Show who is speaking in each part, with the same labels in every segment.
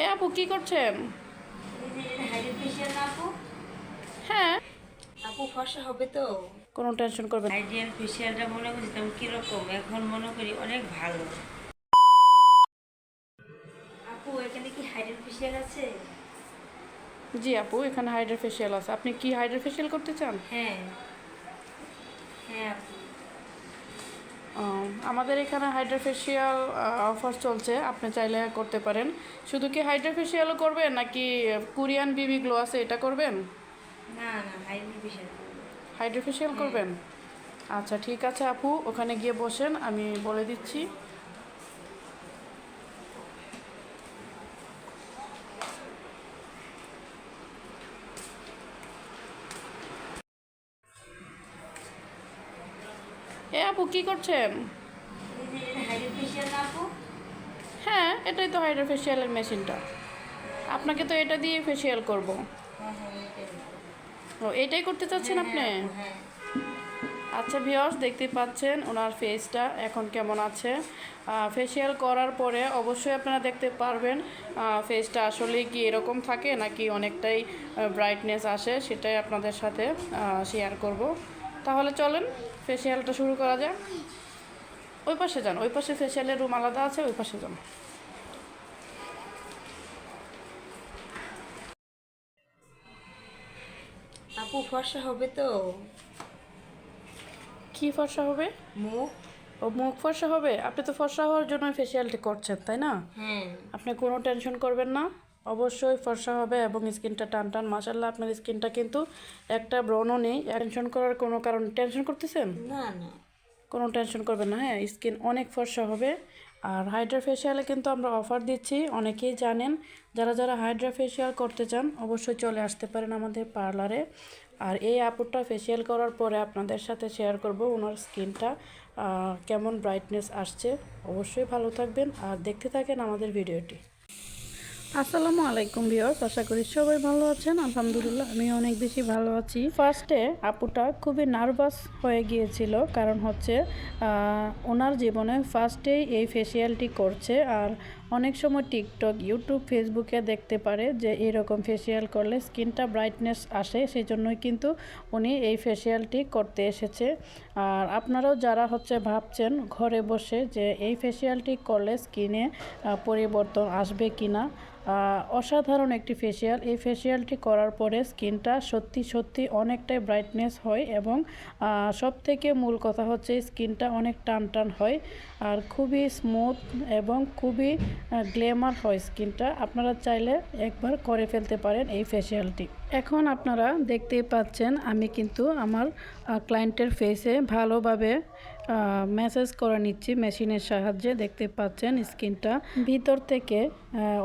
Speaker 1: এ আপু কি করছেন? হ্যাঁ।
Speaker 2: আপু ফর্সা হবে তো।
Speaker 1: কোনো টেনশন করবেন না।
Speaker 2: হাইড্রিয়াল ফেশিয়ালটা মনে করছিলাম কীরকম এখন মনে করি অনেক ভালো। আপু এখানে কি হাইড্রেট ফেশিয়াল আছে?
Speaker 1: জি আপু এখানে হাইড্রা ফেশিয়াল আছে। আপনি কি হাইড্রা ফেশিয়াল করতে চান?
Speaker 2: হ্যাঁ। হ্যাঁ আপু।
Speaker 1: আমাদের এখানে হাইড্রা ফেশিয়াল অফার চলছে আপনি চাইলে করতে পারেন। শুধু কি হাইড্রা ফেশিয়ালও করবেন নাকি কোরিয়ান বিবি গ্লো আছে এটা করবেন?
Speaker 2: না না হাইড্রেট ফেশিয়াল
Speaker 1: হাইড্রা ফেশিয়াল করবেন আচ্ছা ঠিক আছে আপু ওখানে গিয়ে বসেন আমি বলে দিচ্ছি। আপু কি করছেন হ্যাঁ এটাই তো হাইড্রা ফেশিয়ালের মেশিনটা। আপনাকে তো এটা দিয়ে ফেসিয়াল করব। ও এটাই করতে চাচ্ছেন আপনি?
Speaker 2: আপু,
Speaker 1: আচ্ছা ভিওস দেখতে পাচ্ছেন ওনার ফেসটা এখন কেমন আছে। ফেসিয়াল করার পরে অবশ্যই আপনারা দেখতে পারবেন ফেসটা আসলে কি এরকম থাকে নাকি অনেকটাই ব্রাইটনেস আসে সেটাই আপনাদের সাথে শেয়ার করব। তাহলে চলেন ফেসিয়ালটা শুরু করা যাক। ওই পাশে যান ওই পাশে ফেসিয়ালের রুম আলাদা আছে ওই পাশে যান।
Speaker 2: আপু ফর্সা হবে তো।
Speaker 1: কি ফর্সা হবে?
Speaker 2: মুখ।
Speaker 1: ও মুখ ফর্সা হবে? আপনি তো ফর্সা হওয়ার জন্য ফেসিয়ালটি করছেন তাই না?
Speaker 2: হ্যাঁ
Speaker 1: আপনি কোনো টেনশন করবেন না। অবশ্যই ফর্সা হবে এবং স্কিনটা টান টান। মাসাল্লাহ আপনার স্কিনটা কিন্তু একটা ব্রণও নেই। টেনশন করার কোনো কারণ টেনশন করতেছেন?
Speaker 2: না না।
Speaker 1: কোনো টেনশন করবেন না হ্যাঁ? স্কিন অনেক ফর্সা হবে। আর হাইড্রা ফেশিয়ালে কিন্তু আমরা অফার দিচ্ছি অনেকেই জানেন। যারা যারা হাইড্রা ফেশিয়াল করতে চান অবশ্যই চলে আসতে পারেন আমাদের পার্লারে। আর এই আপুরটা ফেশিয়াল করার পরে আপনাদের সাথে শেয়ার করব ওনার স্কিনটা কেমন ব্রাইটনেস আসছে। অবশ্যই ভালো থাকবেন আর দেখতে থাকেন আমাদের ভিডিওটি আসসালামু আলাইকুম ভিউয়ার্স, আশা করি সবাই ভালো আছেন। আলহামদুলিল্লাহ আমি অনেক বেশি ভালো আছি। ফার্স্টে আপুটা খুবই নার্ভাস হয়ে গিয়েছিল, কারণ হচ্ছে ওনার জীবনে ফার্স্টেই এই ফেসিয়ালটি করছে, আর অনেক সময় টিকটক ইউটিউব ফেসবুকে দেখতে পারে যে এরকম ফেসিয়াল করলে স্কিনটা ব্রাইটনেস আসে সেই জন্যই কিন্তু উনি এই ফেসিয়ালটি করতে এসেছে। আর আপনারাও যারা হচ্ছে ভাবছেন ঘরে বসে যে এই ফেসিয়ালটি করলে স্কিনে পরিবর্তন আসবে কি না অসাধারণ একটি ফেসিয়াল এই ফেসিয়ালটি করার পরে স্কিনটা সত্যি সত্যি অনেকটাই ব্রাইটনেস হয় এবং সব থেকে মূল কথা হচ্ছে স্কিনটা অনেক টান টান হয় আর খুবই স্মুথ এবং খুবই গ্লেমার হয় স্কিনটা আপনারা চাইলে একবার করে ফেলতে পারেন এই ফেসিয়ালটি এখন আপনারা দেখতেই পাচ্ছেন আমি কিন্তু আমার ক্লায়েন্টের ফেসে ভালোভাবে ম্যাসেজ করে নিচ্ছি মেশিনের সাহায্যে। দেখতে পাচ্ছেন স্কিনটা। ভিতর থেকে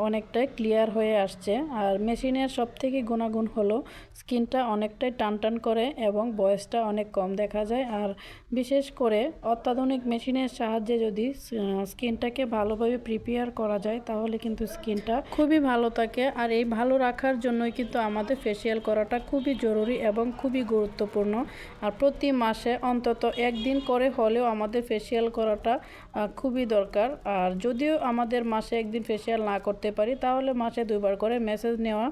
Speaker 1: অনেকটাই ক্লিয়ার হয়ে আসছে। আর মেশিনের সব থেকে গুণাগুণ হলো, স্কিনটা অনেকটাই টান টান করে এবং বয়সটা অনেক কম দেখা যায়। আর বিশেষ করে অত্যাধুনিক মেশিনের সাহায্যে যদি স্কিনটাকে ভালোভাবে প্রিপেয়ার করা যায়, তাহলে কিন্তু স্কিনটা খুবই ভালো থাকে। আর এই ভালো রাখার জন্যই কিন্তু আমাদের ফেসিয়াল করাটা খুবই জরুরি এবং খুবই গুরুত্বপূর্ণ। আর প্রতি মাসে অন্তত একদিন করে হলেও আমাদের ফেসিয়াল করাটা খুবই দরকার। আর যদিও আমাদের মাসে একদিন ফেসিয়াল না করতে পারি, তাহলে মাসে দুইবার করে মেসেজ নেওয়া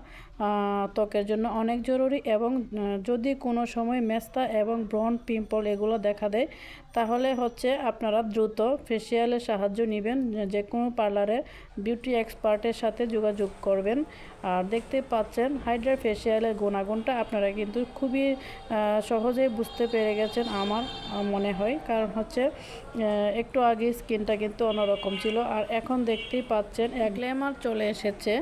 Speaker 1: ত্বকের জন্য অনেক জরুরি এবং যদি কোনো সময় মেস্তা এবং ব্রন পিম্পল এগুলো দেখা দেয়, তাহলে হচ্ছে আপনারা দ্রুত ফেসিয়ালের সাহায্য নেবেন, যে কোনো পার্লারে বিউটি এক্সপার্টের সাথে যোগাযোগ করবেন। আর দেখতে পাচ্ছেন হাইড্রা ফেসিয়ালের গুণাগুণটা আপনারা কিন্তু খুবই সহজেই বুঝতে পেরে গেছেন আমার মনে হয়। কারণ হচ্ছে একটু আগে স্কিনটা কিন্তু অন্যরকম ছিল। আর এখন দেখতেই পাচ্ছেন এক গ্ল্যামার চলে এসেছে।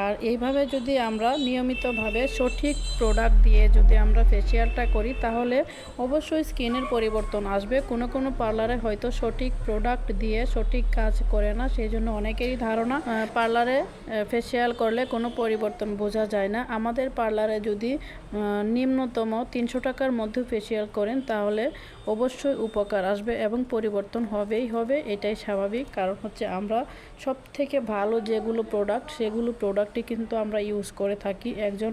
Speaker 1: আর এইভাবে যদি আমরা নিয়মিতভাবে সঠিক প্রোডাক্ট দিয়ে যদি আমরা ফেসিয়ালটা করি, তাহলে অবশ্যই স্কিনের পরিবর্তন আসবে। কোনো কোনো পার্লারে হয়তো সঠিক প্রোডাক্ট দিয়ে সঠিক কাজ করে না সেই জন্য অনেকেরই ধারণা পার্লারে ফেসিয়াল করলে কোনো পরিবর্তন বোঝা যায় না। আমাদের পার্লারে যদি নিম্নতম তিনশো টাকার মধ্যে ফেসিয়াল করেন, তাহলে অবশ্যই উপকার আসবে এবং পরিবর্তন হবেই হবে, এটাই স্বাভাবিক। কারণ হচ্ছে আমরা সব থেকে ভালো যেগুলো প্রোডাক্ট সেগুলো প্রোডাক্টই কিন্তু আমরা ইউজ করে থাকি। একজন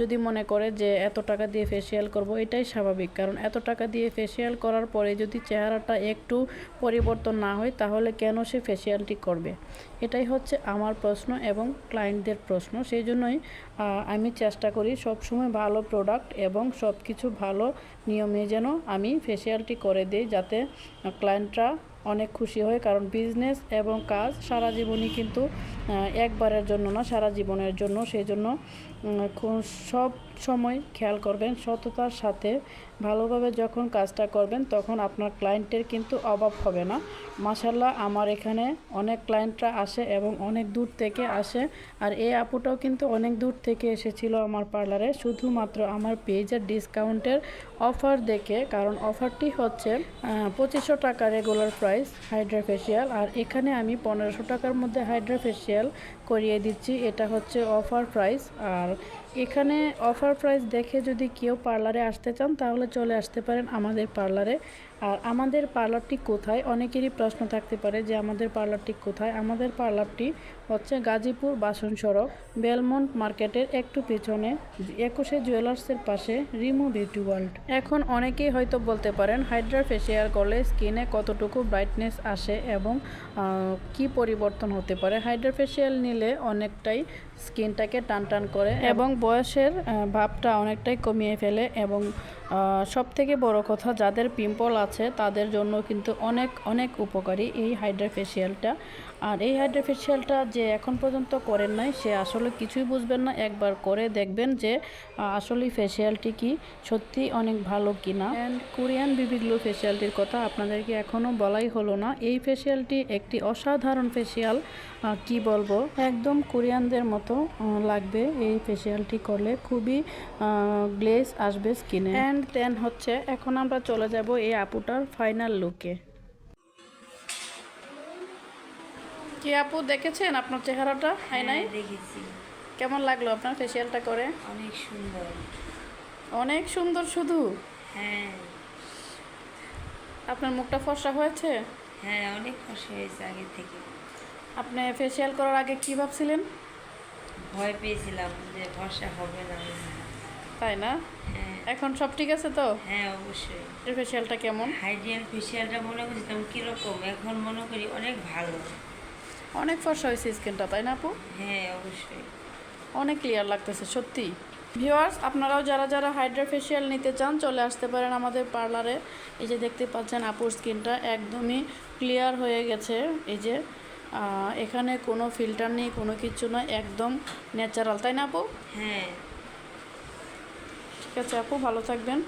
Speaker 1: যদি মনে করে যে এত টাকা দিয়ে ফেসিয়াল করব, এটাই স্বাভাবিক। কারণ এত টাকা দিয়ে ফেসিয়াল করার পরে যদি চেহারাটা একটু পরিবর্তন না হয়, তাহলে কেন সে ফেসিয়ালটি করবে? এটাই হচ্ছে আমার প্রশ্ন এবং ক্লায়েন্টদের প্রশ্ন। সেই জন্যই আমি চেষ্টা করি সবসময় ভালো প্রোডাক্ট এবং সব কিছু ভালো নিয়মে যেন আমি ফেসিয়ালটি করে দিই যাতে ক্লায়েন্টরা অনেক খুশি হয়। কারণ বিজনেস এবং কাজ সারা জীবনই কিন্তু একবারের জন্য না, সারা জীবনের জন্য। সেই জন্য সব সময় খেয়াল করবেন সততার সাথে ভালোভাবে যখন কাজটা করবেন তখন আপনার ক্লায়েন্টের কিন্তু অভাব হবে না। মাসাল্লাহ আমার এখানে অনেক ক্লায়েন্টরা আসে এবং অনেক দূর থেকে আসে। আর এই আপুটাও কিন্তু অনেক দূর থেকে এসেছিল আমার পার্লারে শুধুমাত্র আমার পেজের ডিসকাউন্টের অফার দেখে, কারণ অফারটি হচ্ছে পঁচিশশো টাকা রেগুলার প্রাইস হাইড্রা ফেসিয়াল আর এখানে আমি পনেরোশো টাকার মধ্যে হাইড্রা ফেসিয়াল করিয়ে দিচ্ছি। এটা হচ্ছে অফার প্রাইস আর এখানে অফার প্রাইস দেখে যদি কেউ পার্লারে আসতে চান, তাহলে চলে আসতে পারেন আমাদের পার্লারে আর আমাদের পার্লারটি কোথায়? অনেকেরই প্রশ্ন থাকতে পারে যে আমাদের পার্লারটি কোথায়? আমাদের পার্লারটি হচ্ছে গাজীপুর বাসন সড়ক, বেলমন্ট মার্কেটের একটু পেছনে, একুশে জুয়েলার্সের পাশে রিমু বিউটি ওয়ার্ল্ড। এখন অনেকেই হয়তো বলতে পারেন, হাইড্রা ফেসিয়াল করলে স্কিনে কতটুকু ব্রাইটনেস আসে এবং কি পরিবর্তন হতে পারে? হাইড্রা ফেসিয়াল নিলে অনেকটাই স্কিনটাকে টান টান করে এবং বয়সের ভাবটা অনেকটাই কমিয়ে ফেলে এবং সব থেকে বড় কথা, যাদের পিম্পল আছে, তাদের জন্য কিন্তু অনেক অনেক উপকারী এই হাইড্রা ফেসিয়ালটা আর এই হাইড্রা ফেসিয়ালটা যে এখন পর্যন্ত করেন নাই, সে আসলে কিছুই বুঝবেন না। একবার করে দেখবেন যে আসলে ফেসিয়ালটি কি সত্যি অনেক ভালো কিনা। অ্যান্ড কোরিয়ান বিবি গ্লো ফেসিয়ালটির কথা আপনাদেরকে এখনও বলাই হলো না। এই ফেসিয়ালটি একটি অসাধারণ ফেসিয়াল কি বলব? একদম কোরিয়ানদের মতো লাগবে এই ফেসিয়ালটি করলে। খুবই গ্লেজ আসবে স্কিনে অ্যান্ড দেন হচ্ছে, এখন আমরা চলে যাব এই আপুটার ফাইনাল লুকে। কি আপু দেখেছেন আপনার চেহারাটা? আয়নায়
Speaker 2: হ্যাঁ, দেখেছি।
Speaker 1: কেমন লাগল আপনার ফেসিয়ালটা করে?
Speaker 2: অনেক সুন্দর।
Speaker 1: অনেক সুন্দর শুধু?
Speaker 2: হ্যাঁ।
Speaker 1: আপনার মুখটা ফর্সা হয়েছে?
Speaker 2: হ্যাঁ অনেক খুশি হয়েছে আগে থেকে।
Speaker 1: আপনি ফেসিয়াল করার আগে কি ভাবছিলেন?
Speaker 2: ভয় পেয়েছিলাম যে ভরসা হবে না।
Speaker 1: তাই না?
Speaker 2: হ্যাঁ।
Speaker 1: এখন সব ঠিক আছে তো?
Speaker 2: হ্যাঁ অবশ্যই।
Speaker 1: এই ফেসিয়ালটা কেমন?
Speaker 2: হাইড্রিয়াল ফেসিয়ালটা মনে করছিলাম কীরকম এখন মনে করি অনেক ভালো।
Speaker 1: অনেক ফর্সা হয়েছে স্কিনটা তাই না আপু?
Speaker 2: হ্যাঁ অবশ্যই।
Speaker 1: অনেক ক্লিয়ার লাগতেছে সত্যি। ভিওয়ার্স আপনারাও যারা যারা হাইড্রা ফেসিয়াল নিতে চান চলে আসতে পারেন আমাদের পার্লারে এই যে দেখতে পাচ্ছেন আপুর স্কিনটা একদমই ক্লিয়ার হয়ে গেছে। এই যে এখানে কোনো ফিল্টার নেই কোনো কিছু নয় একদম ন্যাচারাল তাই না আপু?
Speaker 2: হ্যাঁ।
Speaker 1: ঠিক আছে আপু ভালো থাকবেন।